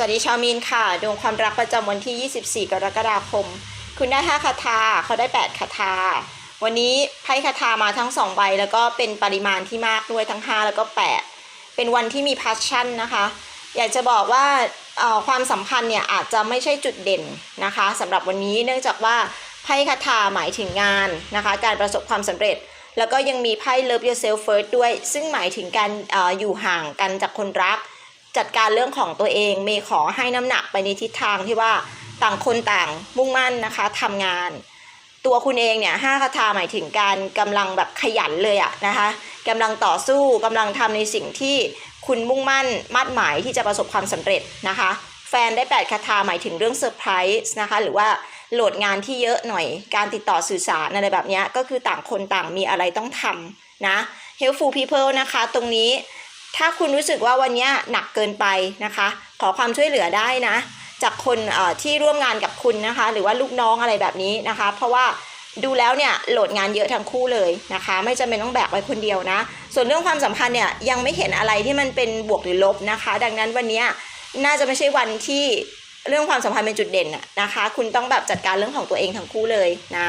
สวัสดีชาวมีนค่ะ ดวงความรักประจำวันที่ 24 กรกฎาคม คุณได้ 5 คาถาเขาได้ 8 คาถา วันนี้ไพ่คาถามาทั้ง 2 ใบ แล้วก็เป็นปริมาณที่มากด้วยทั้ง 5 แล้วก็ 8 เป็นวันที่มีพัชชั่นนะคะ อยากจะบอกว่าความสัมพันธ์เนี่ยอาจจะไม่ใช่จุดเด่นนะคะสำหรับวันนี้เนื่องจากว่าไพ่คาถาหมายถึงงานนะคะ การประสบความสำเร็จ แล้วก็ยังมีไพ่ Love Yourself First ด้วย ซึ่งหมายถึงการออยู่ห่างกันจากคนรัก จัดการเรื่องของตัวเองเมย์ขอให้น้ำหนักไปในทิศทางที่ว่าต่างคนต่างมุ่งมั่นนะคะทำงาน ตัวคุณเองเนี่ยห้าคาถาหมายถึงการกำลังแบบขยันเลยอะนะคะกำลังต่อสู้กำลังทำในสิ่งที่คุณมุ่งมั่นมาดหมายที่จะประสบความสำเร็จนะคะ แฟนได้ 8คาถาหมายถึงเรื่องเซอร์ไพรส์นะคะหรือว่าโหลดงานที่เยอะหน่อย การติดต่อสื่อสารอะไรแบบนี้ก็คือต่างคนต่างมีอะไรต้องทำนะ helpful people นะคะ ตรงนี้ ถ้าคุณรู้สึกว่าวันนี้หนักเกินไปนะคะ ขอความช่วยเหลือได้นะ จากคนที่ร่วมงานกับคุณนะคะ หรือว่าลูกน้องอะไรแบบนี้นะคะ เพราะว่าดูแล้วเนี่ยโหลดงานเยอะทั้งคู่เลยนะคะ ไม่จำเป็นต้องแบกไว้คนเดียวนะ ส่วนเรื่องความสัมพันธ์เนี่ยยังไม่เห็นอะไรที่มันเป็นบวกหรือลบนะคะ ดังนั้นวันนี้น่าจะไม่ใช่วันที่เรื่องความสัมพันธ์เป็นจุดเด่นนะคะ คุณต้องแบบจัดการเรื่องของตัวเองทั้งคู่เลยนะ